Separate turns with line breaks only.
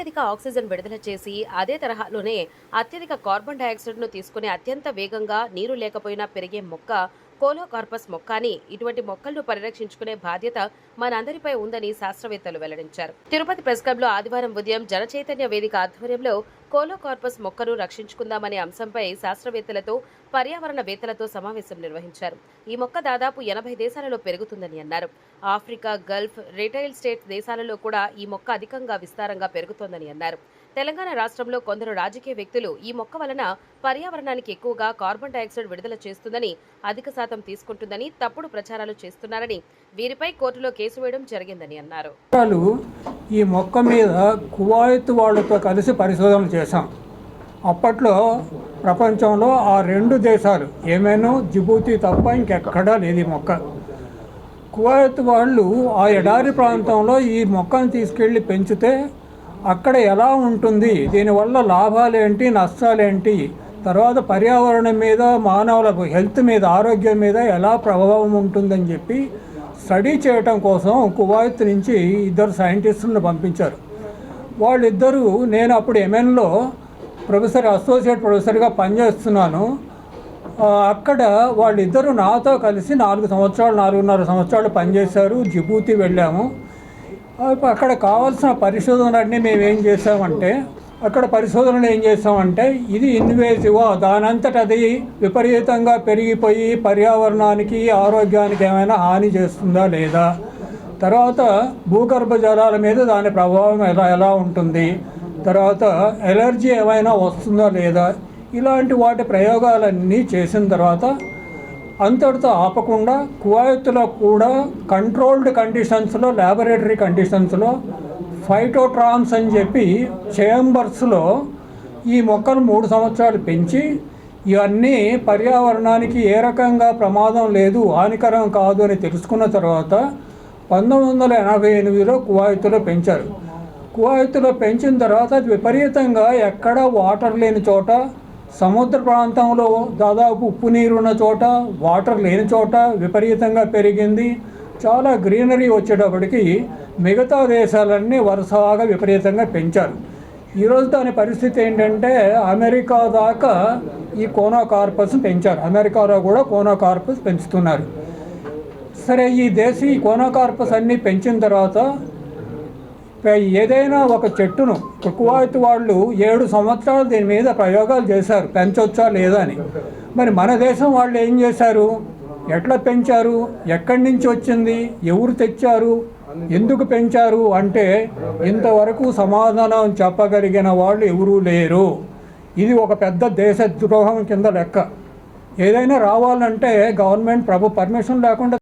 అత్యధిక ఆక్సిజన్ విడుదల చేసి అదే తరహాలోనే అత్యధిక కార్బన్ డైఆక్సైడ్ను తీసుకునే అత్యంత వేగంగా నీరు లేకపోయినా పెరిగే మొక్క కోలోకార్పస్ మొక్క అని ఇటువంటి మొక్కలను పరిరక్షించుకునే బాధ్యత మనందరిపై ఉందని శాస్త్రవేత్తలు వెల్లడించారు. తిరుపతి ప్రెస్ క్లబ్లో ఆదివారం ఉదయం జనచైతన్య వేదిక ఆధ్వర్యంలో కోలోకార్పస్ మొక్కను రక్షించుకుందామనే అంశంపై శాస్త్రవేత్తలతో పర్యావరణవేత్తలతో సమావేశం నిర్వహించారు. ఈ మొక్క దాదాపు ఎనభై దేశాలలో పెరుగుతుందని అన్నారు. ఆఫ్రికా గల్ఫ్ రిటైల్ స్టేట్ దేశాలలో కూడా ఈ మొక్క అధికంగా విస్తారంగా పెరుగుతోందని అన్నారు. తెలంగాణ రాష్ట్రంలో కొందరు రాజకీయ వ్యక్తులు ఈ మొక్క వలన పర్యావరణానికి ఎక్కువగా కార్బన్ డైఆక్సైడ్ విడుదల చేస్తుందని అధిక శాతం తీసుకుంటుందని తప్పుడు ప్రచారాలు చేస్తున్నారని వీరిపై కోర్టులో కేసు వేయడం జరిగిందని అన్నారు.
వాళ్ళు ఈ మొక్క మీద కువాయిత్ వాళ్ళతో కలిసి పరిశోధనలు చేశాం. అప్పట్లో ప్రపంచంలో ఆ రెండు దేశాలు ఏమైనా జిబూతి తప్ప ఇంకెక్కడా లేదు ఈ మొక్క. కువైత్ వాళ్ళు ఆ ఎడారి ప్రాంతంలో ఈ మొక్కను తీసుకెళ్ళి పెంచితే అక్కడ ఎలా ఉంటుంది? దీనివల్ల లాభాలేంటి? నష్టాలేంటి? తర్వాత పర్యావరణం మీద మానవుల హెల్త్ మీద ఆరోగ్యం మీద ఎలా ప్రభావం ఉంటుందని చెప్పి స్టడీ చేయటం కోసం కువైత్ నుంచి ఇద్దరు సైంటిస్టులను పంపించారు. వాళ్ళిద్దరూ నేను అప్పుడు ఎంఎన్లో ప్రొఫెసర్ అసోసియేట్ ప్రొఫెసర్గా పనిచేస్తున్నాను. అక్కడ వాళ్ళిద్దరూ నాతో కలిసి నాలుగు సంవత్సరాలు నాలుగున్నర సంవత్సరాలు పనిచేశారు. జిబూతి వెళ్ళాము. అక్కడ కావాల్సిన పరిశోధనలన్నీ మేము ఏం చేసామంటే అక్కడ పరిశోధనలు ఏం చేసామంటే ఇది ఇన్వేసివ్ దానంతట అది విపరీతంగా పెరిగిపోయి పర్యావరణానికి ఆరోగ్యానికి ఏమైనా హాని చేస్తుందా లేదా? తర్వాత భూగర్భ జలాల మీద దాని ప్రభావం ఎలా ఎలా ఉంటుంది? తర్వాత ఎలర్జీ ఏమైనా వస్తుందా లేదా? ఇలాంటి వాటి ప్రయోగాలన్నీ చేసిన తర్వాత అంతటితో ఆపకుండా కువైత్లో కూడా కంట్రోల్డ్ కండిషన్స్లో ల్యాబొరేటరీ కండిషన్స్లో ఫైటోట్రాన్స్ అని చెప్పి చేంబర్స్లో ఈ మొక్కను మూడు సంవత్సరాలు పెంచి ఇవన్నీ పర్యావరణానికి ఏ రకంగా ప్రమాదం లేదు హానికరం కాదు అని తెలుసుకున్న తర్వాత పంతొమ్మిది వందల ఎనభై ఎనిమిదిలో కువైత్లో పెంచారు. కువైత్లో పెంచిన తర్వాత విపరీతంగా ఎక్కడ వాటర్ లేని చోట సముద్ర ప్రాంతంలో దాదాపు ఉప్పు నీరు ఉన్న చోట వాటర్ లేని చోట విపరీతంగా పెరిగింది. చాలా గ్రీనరీ వచ్చేటప్పటికి మిగతా దేశాలన్నీ వరుసగా విపరీతంగా పెంచారు. ఈరోజు దాని పరిస్థితి ఏంటంటే అమెరికా దాకా ఈ కోనోకార్పస్ పెంచారు. అమెరికాలో కూడా కోనోకార్పస్ పెంచుతున్నారు. సరే ఈ దేశీ కోనోకార్పస్ అన్నీ పెంచిన తర్వాత ఏదైనా ఒక చెట్టును ఇప్పుడు కువైత్ వాళ్ళు ఏడు సంవత్సరాలు దీని మీద ప్రయోగాలు చేశారు. పెంచవచ్చా లేదా అని. మరి మన దేశం వాళ్ళు ఏం చేశారు? ఎట్లా పెంచారు? ఎక్కడి నుంచి వచ్చింది? ఎవరు తెచ్చారు? ఎందుకు పెంచారు? అంటే ఇంతవరకు సమాధానం చెప్పగలిగిన వాళ్ళు ఎవరూ లేరు. ఇది ఒక పెద్ద దేశ ద్రోహం కింద లెక్క. ఏదైనా రావాలంటే గవర్నమెంట్ ప్రభు పర్మిషన్ లేకుండా